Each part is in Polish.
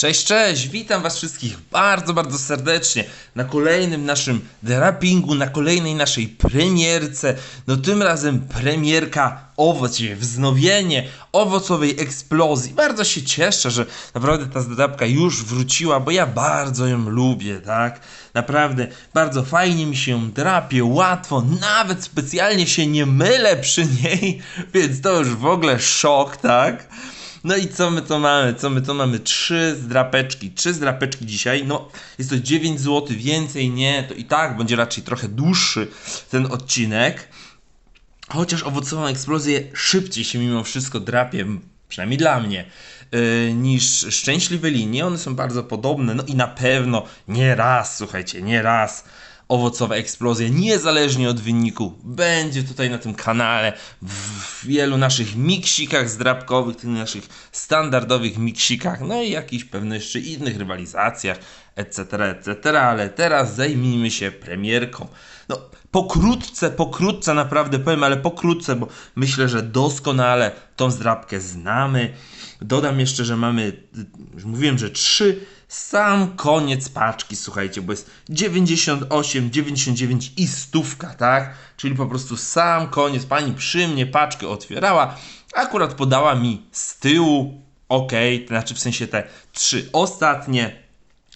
Cześć, cześć! Witam Was wszystkich bardzo, bardzo serdecznie na kolejnym naszym drapingu, na kolejnej naszej premierce. No tym razem premierka owocie, wznowienie owocowej eksplozji. Bardzo się cieszę, że naprawdę ta zdrapka już wróciła, bo ja bardzo ją lubię, tak? Naprawdę bardzo fajnie mi się drapie, łatwo, nawet specjalnie się nie mylę przy niej, więc to już w ogóle szok, tak? No i co my to mamy? Co my to mamy? Trzy zdrapeczki. Trzy zdrapeczki dzisiaj. No, jest to 9 zł więcej, nie? To i tak będzie raczej trochę dłuższy ten odcinek. Chociaż owocową eksplozję szybciej się mimo wszystko drapie, przynajmniej dla mnie, yy, niż szczęśliwe linie. One są bardzo podobne. No i na pewno nie raz, słuchajcie, nie raz owocowa eksplozja, niezależnie od wyniku, będzie tutaj na tym kanale, w wielu naszych miksikach zdrabkowych, tych naszych standardowych miksikach, no i jakichś pewnych jeszcze innych rywalizacjach, etc., etc., ale teraz zajmijmy się premierką. No, pokrótce, pokrótce naprawdę powiem, ale pokrótce, bo myślę, że doskonale tą zdrabkę znamy. Dodam jeszcze, że mamy, już mówiłem, że trzy sam koniec paczki, słuchajcie, bo jest 98, 99 i stówka, tak? Czyli po prostu sam koniec. Pani przy mnie paczkę otwierała, akurat podała mi z tyłu, ok, to znaczy w sensie te trzy ostatnie.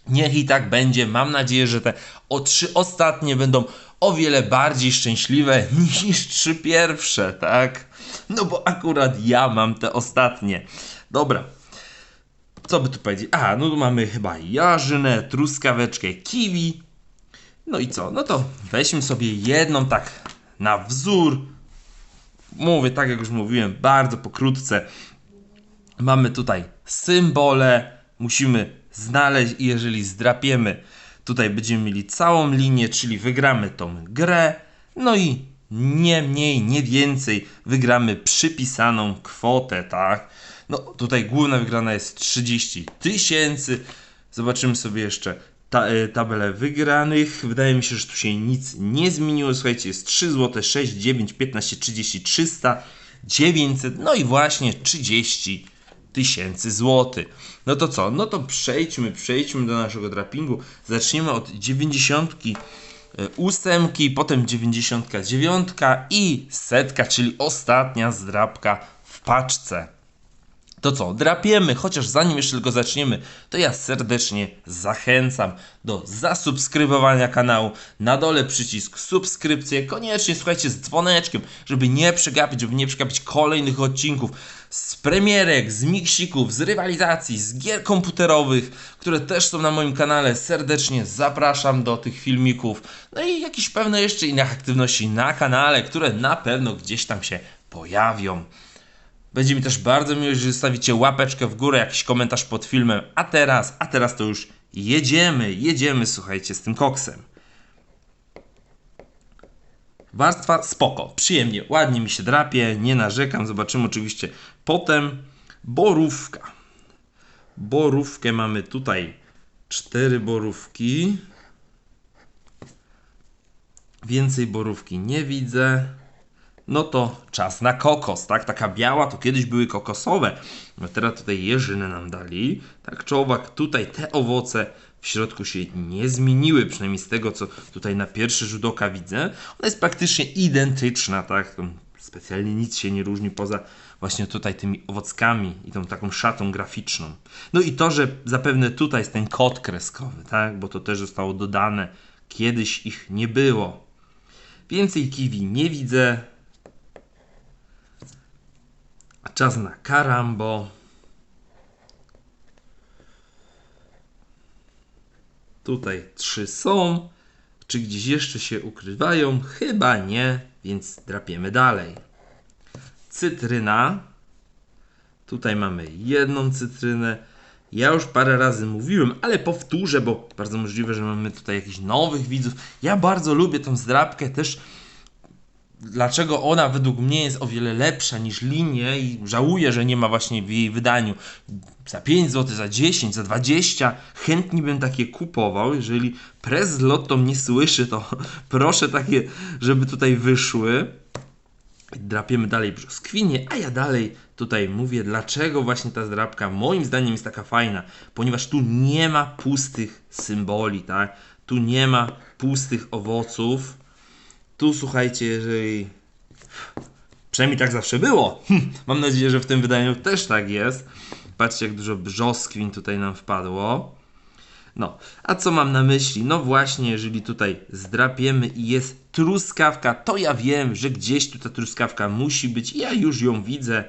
Niech i tak będzie. Mam nadzieję, że te o trzy ostatnie będą o wiele bardziej szczęśliwe niż trzy pierwsze, tak? No bo akurat ja mam te ostatnie. Dobra, co by tu powiedzieć? A, no tu mamy chyba jarzynę, truskaweczkę, kiwi. No i co? No to weźmy sobie jedną tak na wzór. Mówię, tak jak już mówiłem, bardzo pokrótce. Mamy tutaj symbole. Musimy znaleźć i jeżeli zdrapiemy, tutaj będziemy mieli całą linię, czyli wygramy tą grę. No i nie mniej, nie więcej wygramy przypisaną kwotę, tak? No tutaj główna wygrana jest 30 tysięcy. Zobaczymy sobie jeszcze ta, y, tabelę wygranych. Wydaje mi się, że tu się nic nie zmieniło. Słuchajcie, jest 3 zł, 6, 9, 15, 30, 300, 900, no i właśnie 30 tysięcy złotych. No to co? No to przejdźmy, przejdźmy do naszego drapingu. Zaczniemy od 90 ósemki, potem 99 i setka, czyli ostatnia zdrapka w paczce. To co, drapiemy, chociaż zanim jeszcze tylko zaczniemy, to ja serdecznie zachęcam do zasubskrybowania kanału. Na dole przycisk subskrypcje, koniecznie słuchajcie z dzwoneczkiem, żeby nie przegapić, żeby nie przegapić kolejnych odcinków z premierek, z miksików, z rywalizacji, z gier komputerowych, które też są na moim kanale. Serdecznie zapraszam do tych filmików. No i jakieś pewne jeszcze innych aktywności na kanale, które na pewno gdzieś tam się pojawią. Będzie mi też bardzo miło, jeżeli zostawicie łapeczkę w górę, jakiś komentarz pod filmem. A teraz, a teraz to już jedziemy, jedziemy, słuchajcie, z tym koksem. Warstwa spoko, przyjemnie, ładnie mi się drapie, nie narzekam. Zobaczymy oczywiście potem. Borówka. Borówkę mamy tutaj cztery borówki. Więcej borówki nie widzę no to czas na kokos, tak? Taka biała to kiedyś były kokosowe, no teraz tutaj jeżynę nam dali, tak? Czołowak, tutaj te owoce w środku się nie zmieniły, przynajmniej z tego, co tutaj na pierwszy rzut oka widzę. Ona jest praktycznie identyczna, tak? Specjalnie nic się nie różni poza właśnie tutaj tymi owockami i tą taką szatą graficzną. No i to, że zapewne tutaj jest ten kod kreskowy, tak? Bo to też zostało dodane. Kiedyś ich nie było. Więcej kiwi nie widzę, Czas na karambo. Tutaj trzy są. Czy gdzieś jeszcze się ukrywają? Chyba nie, więc drapiemy dalej. Cytryna. Tutaj mamy jedną cytrynę. Ja już parę razy mówiłem, ale powtórzę, bo bardzo możliwe, że mamy tutaj jakichś nowych widzów. Ja bardzo lubię tą zdrabkę też dlaczego ona według mnie jest o wiele lepsza niż linie i żałuję, że nie ma właśnie w jej wydaniu za 5 zł, za 10, za 20. Chętnie bym takie kupował. Jeżeli prez z Lotto mnie słyszy, to proszę takie, żeby tutaj wyszły. Drapiemy dalej brzoskwinie, a ja dalej tutaj mówię, dlaczego właśnie ta zdrabka moim zdaniem jest taka fajna, ponieważ tu nie ma pustych symboli, tak? Tu nie ma pustych owoców. Tu słuchajcie, jeżeli Przynajmniej tak zawsze było. Mam nadzieję, że w tym wydaniu też tak jest. Patrzcie, jak dużo brzoskwin tutaj nam wpadło. No, a co mam na myśli? No właśnie, jeżeli tutaj zdrapiemy i jest truskawka, to ja wiem, że gdzieś tu ta truskawka musi być. Ja już ją widzę.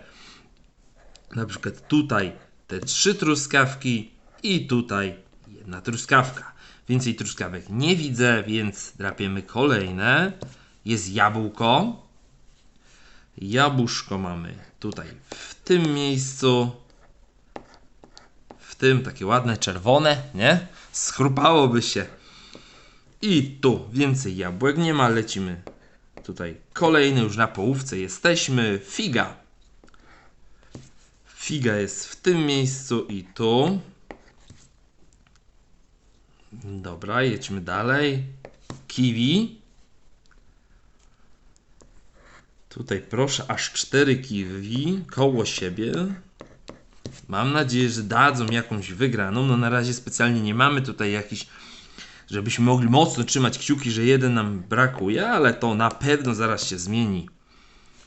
Na przykład tutaj te trzy truskawki i tutaj jedna truskawka. Więcej truskawek nie widzę, więc drapiemy kolejne. Jest jabłko. Jabłuszko mamy tutaj w tym miejscu. W tym takie ładne czerwone, nie? Schrupałoby się. I tu więcej jabłek nie ma, lecimy tutaj kolejny, już na połówce jesteśmy. Figa. Figa jest w tym miejscu i tu. Dobra, jedźmy dalej. Kiwi. Tutaj proszę, aż cztery kiwi koło siebie. Mam nadzieję, że dadzą jakąś wygraną. No na razie specjalnie nie mamy tutaj jakiś, żebyśmy mogli mocno trzymać kciuki, że jeden nam brakuje, ale to na pewno zaraz się zmieni.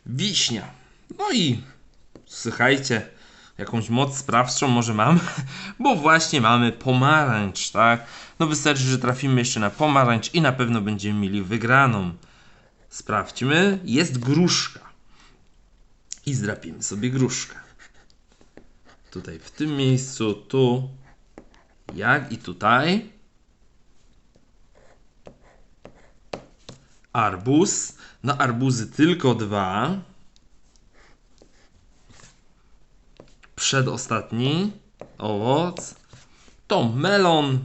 Wiśnia. No i słuchajcie, jakąś moc sprawczą może mamy, bo właśnie mamy pomarańcz, tak? No wystarczy, że trafimy jeszcze na pomarańcz i na pewno będziemy mieli wygraną. Sprawdźmy. Jest gruszka. I zdrapimy sobie gruszkę. Tutaj w tym miejscu, tu, jak i tutaj. Arbuz. Na arbuzy tylko dwa. Przedostatni owoc. To melon.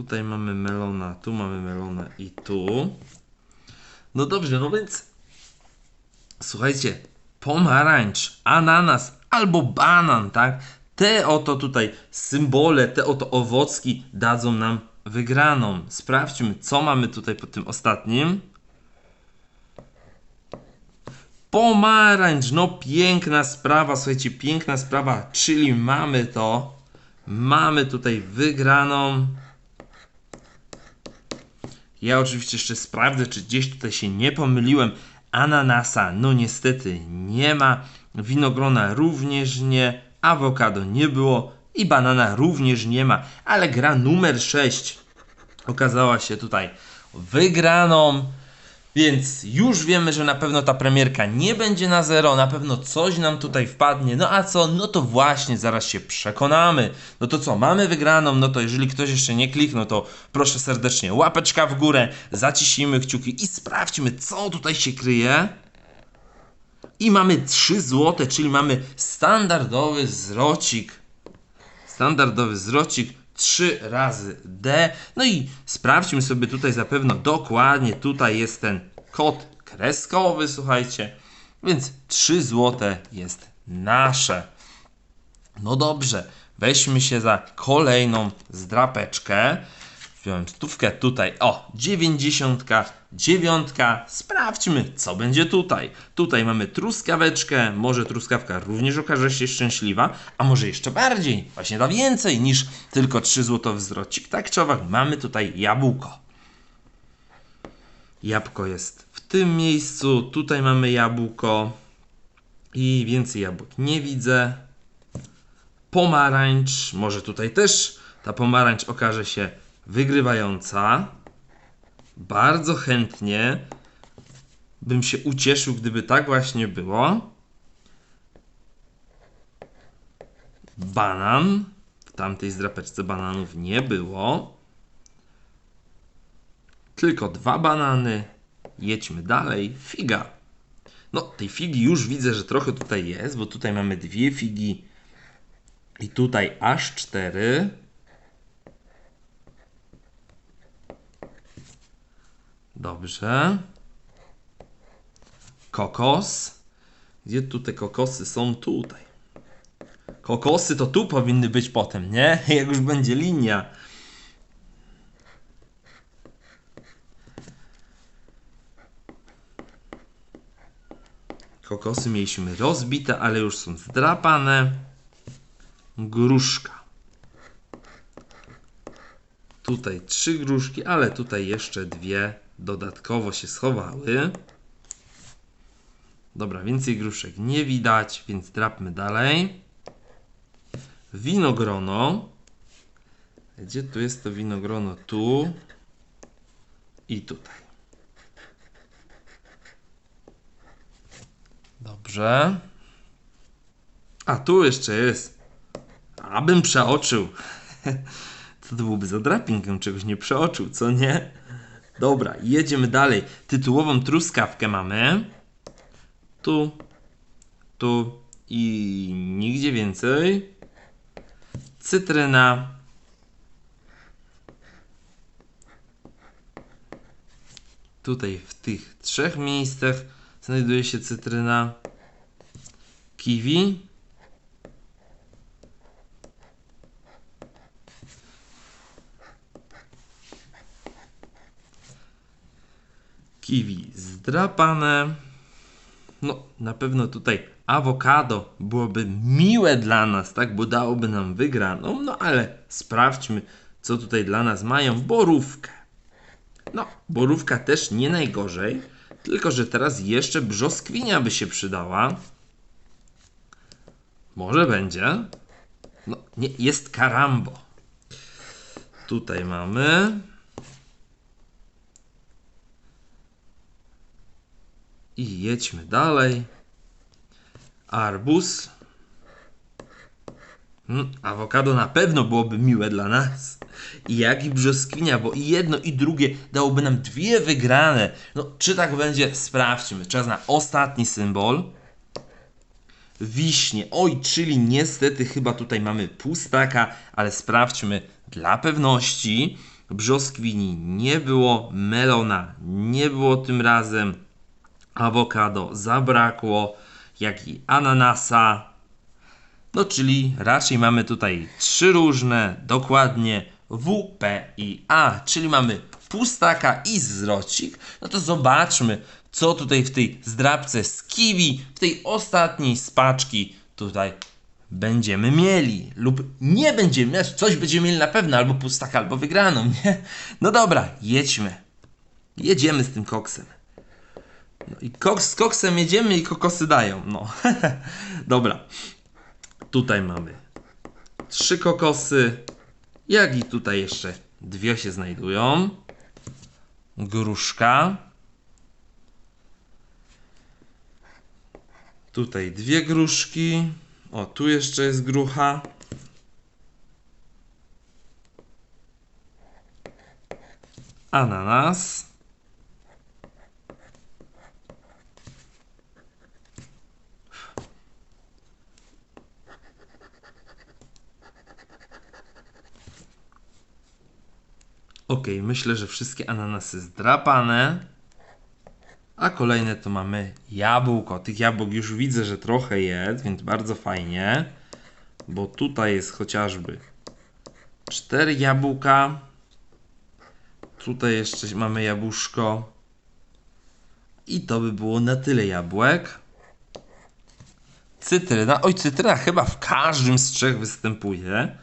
Tutaj mamy melona, tu mamy melona i tu. No dobrze, no więc słuchajcie, pomarańcz, ananas albo banan, tak? Te oto tutaj symbole, te oto owocki dadzą nam wygraną. Sprawdźmy, co mamy tutaj po tym ostatnim. Pomarańcz, no piękna sprawa, słuchajcie, piękna sprawa, czyli mamy to. Mamy tutaj wygraną. Ja oczywiście jeszcze sprawdzę, czy gdzieś tutaj się nie pomyliłem. Ananasa, no niestety nie ma. Winogrona również nie. Awokado nie było. I banana również nie ma. Ale gra numer 6 okazała się tutaj wygraną. Więc już wiemy, że na pewno ta premierka nie będzie na zero, na pewno coś nam tutaj wpadnie. No a co? No to właśnie zaraz się przekonamy. No to co? Mamy wygraną, no to jeżeli ktoś jeszcze nie kliknął, to proszę serdecznie łapeczka w górę, zaciśnijmy kciuki i sprawdźmy, co tutaj się kryje. I mamy 3 złote, czyli mamy standardowy zwrocik. Standardowy zwrocik 3 razy D. No i sprawdźmy sobie tutaj zapewne dokładnie. Tutaj jest ten kod kreskowy, słuchajcie. Więc 3 złote jest nasze. No dobrze, weźmy się za kolejną zdrapeczkę. Wziąłem stówkę tutaj. O, dziewięćdziesiątka, dziewiątka. Sprawdźmy, co będzie tutaj. Tutaj mamy truskaweczkę. Może truskawka również okaże się szczęśliwa, a może jeszcze bardziej. Właśnie da więcej niż tylko 3 złotowy zwrocik. Tak czy owak, mamy tutaj jabłko. Jabłko jest w tym miejscu. Tutaj mamy jabłko. I więcej jabłek nie widzę. Pomarańcz. Może tutaj też ta pomarańcz okaże się wygrywająca. Bardzo chętnie bym się ucieszył, gdyby tak właśnie było. Banan. W tamtej zdrapeczce bananów nie było. Tylko dwa banany. Jedźmy dalej. Figa. No, tej figi już widzę, że trochę tutaj jest, bo tutaj mamy dwie figi i tutaj aż cztery. Dobrze. Kokos. Gdzie tu te kokosy są? Tutaj. Kokosy to tu powinny być potem, nie? Jak już będzie linia. Kokosy mieliśmy rozbite, ale już są zdrapane. Gruszka. Tutaj trzy gruszki, ale tutaj jeszcze dwie dodatkowo się schowały. Dobra, więcej gruszek nie widać, więc drapmy dalej. Winogrono. Gdzie tu jest to winogrono? Tu i tutaj. Dobrze. A tu jeszcze jest. Abym przeoczył. Co to byłoby za drapingiem? Czegoś nie przeoczył, co nie? Dobra, jedziemy dalej. Tytułową truskawkę mamy. Tu, tu i nigdzie więcej. Cytryna. Tutaj w tych trzech miejscach znajduje się cytryna. Kiwi. Kiwi zdrapane. No, na pewno tutaj awokado byłoby miłe dla nas, tak? Bo dałoby nam wygraną. No, ale sprawdźmy, co tutaj dla nas mają. Borówkę. No, borówka też nie najgorzej. Tylko, że teraz jeszcze brzoskwinia by się przydała. Może będzie. No, nie, jest karambo. Tutaj mamy. I jedźmy dalej. Arbuz. Mm, awokado na pewno byłoby miłe dla nas. I jak i brzoskwinia, bo i jedno i drugie dałoby nam dwie wygrane. No, czy tak będzie? Sprawdźmy. Czas na ostatni symbol. Wiśnie. Oj, czyli niestety chyba tutaj mamy pustaka, ale sprawdźmy dla pewności. Brzoskwini nie było, melona nie było tym razem, awokado zabrakło, jak i ananasa. No, czyli raczej mamy tutaj trzy różne, dokładnie W, P i A, czyli mamy pustaka i zwrocik. No to zobaczmy, co tutaj w tej zdrabce z kiwi, w tej ostatniej spaczki tutaj będziemy mieli. Lub nie będziemy mieć, coś będziemy mieli na pewno, albo pustaka, albo wygraną, nie? No dobra, jedźmy. Jedziemy z tym koksem. No i koks, z koksem jedziemy i kokosy dają, no. dobra. Tutaj mamy trzy kokosy, jak i tutaj jeszcze dwie się znajdują. Gruszka. Tutaj dwie gruszki. O, tu jeszcze jest grucha. Ananas. Ok, myślę, że wszystkie ananasy zdrapane. A kolejne to mamy jabłko. Tych jabłek już widzę, że trochę jest, więc bardzo fajnie. Bo tutaj jest chociażby cztery jabłka. Tutaj jeszcze mamy jabłuszko. I to by było na tyle jabłek. Cytryna. Oj, cytryna chyba w każdym z trzech występuje.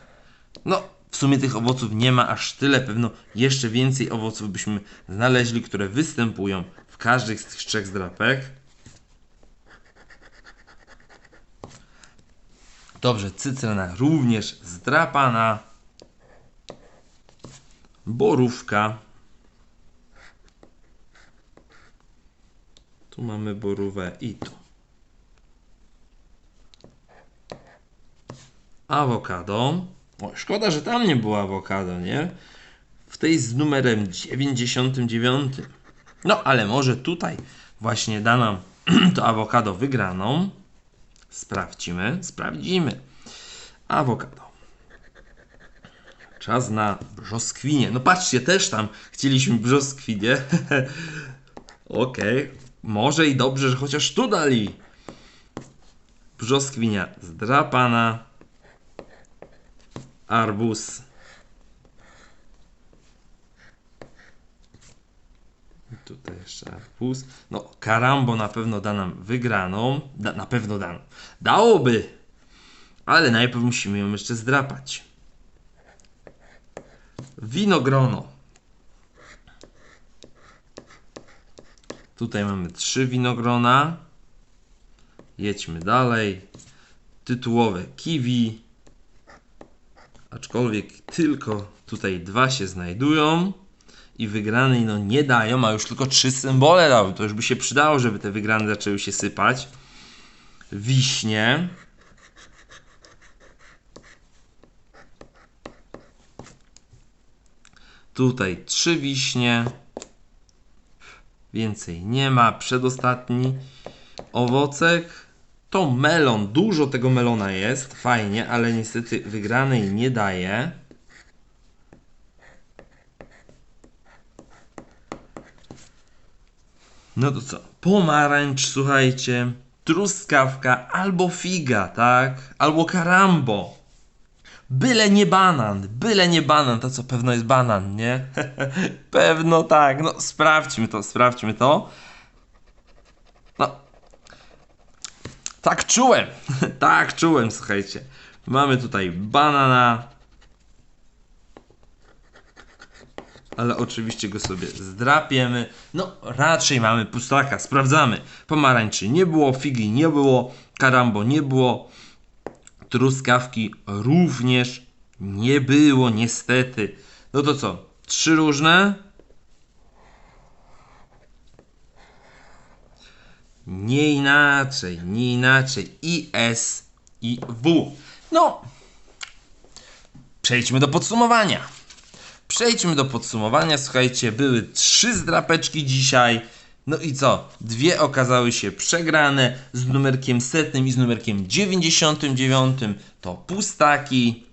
No, w sumie tych owoców nie ma aż tyle. Pewno jeszcze więcej owoców byśmy znaleźli, które występują w każdej z tych trzech zdrapek. Dobrze, cytryna również zdrapana. Borówka. Tu mamy borówę i tu. Awokado. O, szkoda, że tam nie było awokado, nie? W tej z numerem 99. No, ale może tutaj właśnie da nam to awokado wygraną. Sprawdzimy, sprawdzimy. Awokado. Czas na brzoskwinie. No patrzcie, też tam chcieliśmy brzoskwinie. Okej. Okay. Może i dobrze, że chociaż tu dali. Brzoskwinia zdrapana. Arbuz. Tutaj jeszcze arbuz. No, Karambo na pewno da nam wygraną. Da, na pewno da. Dałoby! Ale najpierw musimy ją jeszcze zdrapać. Winogrono. Tutaj mamy trzy winogrona. Jedźmy dalej. Tytułowe kiwi. Aczkolwiek tylko tutaj dwa się znajdują i wygranej no nie dają, a już tylko trzy symbole dały. To już by się przydało, żeby te wygrane zaczęły się sypać. Wiśnie. Tutaj trzy wiśnie. Więcej nie ma. Przedostatni owocek to melon. Dużo tego melona jest. Fajnie, ale niestety wygranej nie daje. No to co? Pomarańcz, słuchajcie. Truskawka albo figa, tak? Albo karambo. Byle nie banan, byle nie banan, to co pewno jest banan, nie? pewno tak, no sprawdźmy to, sprawdźmy to. Tak czułem, tak czułem, słuchajcie. Mamy tutaj banana, ale oczywiście go sobie zdrapiemy. No, raczej mamy pustaka, sprawdzamy. Pomarańczy nie było, figi nie było, karambo nie było, truskawki również nie było, niestety. No to co? Trzy różne? Nie inaczej, nie inaczej. I S, i W. No, przejdźmy do podsumowania. Przejdźmy do podsumowania. Słuchajcie, były trzy zdrapeczki dzisiaj. No i co? Dwie okazały się przegrane z numerkiem setnym i z numerkiem 99. To pustaki.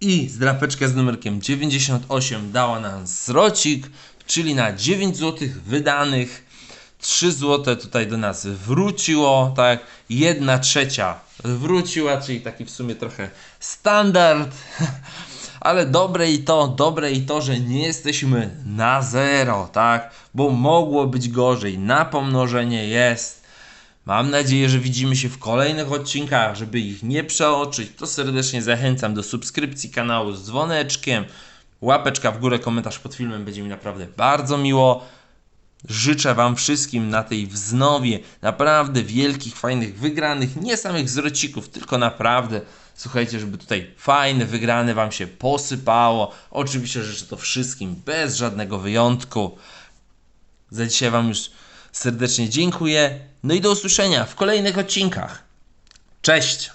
I zdrapeczka z numerkiem 98 dała nam zrocik, czyli na 9 zł wydanych 3 zł tutaj do nas wróciło, tak? 1 trzecia wróciła, czyli taki w sumie trochę standard. Ale dobre i to, dobre i to, że nie jesteśmy na zero, tak? Bo mogło być gorzej. Na pomnożenie jest. Mam nadzieję, że widzimy się w kolejnych odcinkach, żeby ich nie przeoczyć. To serdecznie zachęcam do subskrypcji kanału z dzwoneczkiem. Łapeczka w górę, komentarz pod filmem będzie mi naprawdę bardzo miło. Życzę Wam wszystkim na tej wznowie naprawdę wielkich, fajnych wygranych, nie samych zwrocików, tylko naprawdę, słuchajcie, żeby tutaj fajne, wygrane Wam się posypało. Oczywiście życzę to wszystkim, bez żadnego wyjątku. Za dzisiaj Wam już serdecznie dziękuję. No i do usłyszenia w kolejnych odcinkach. Cześć!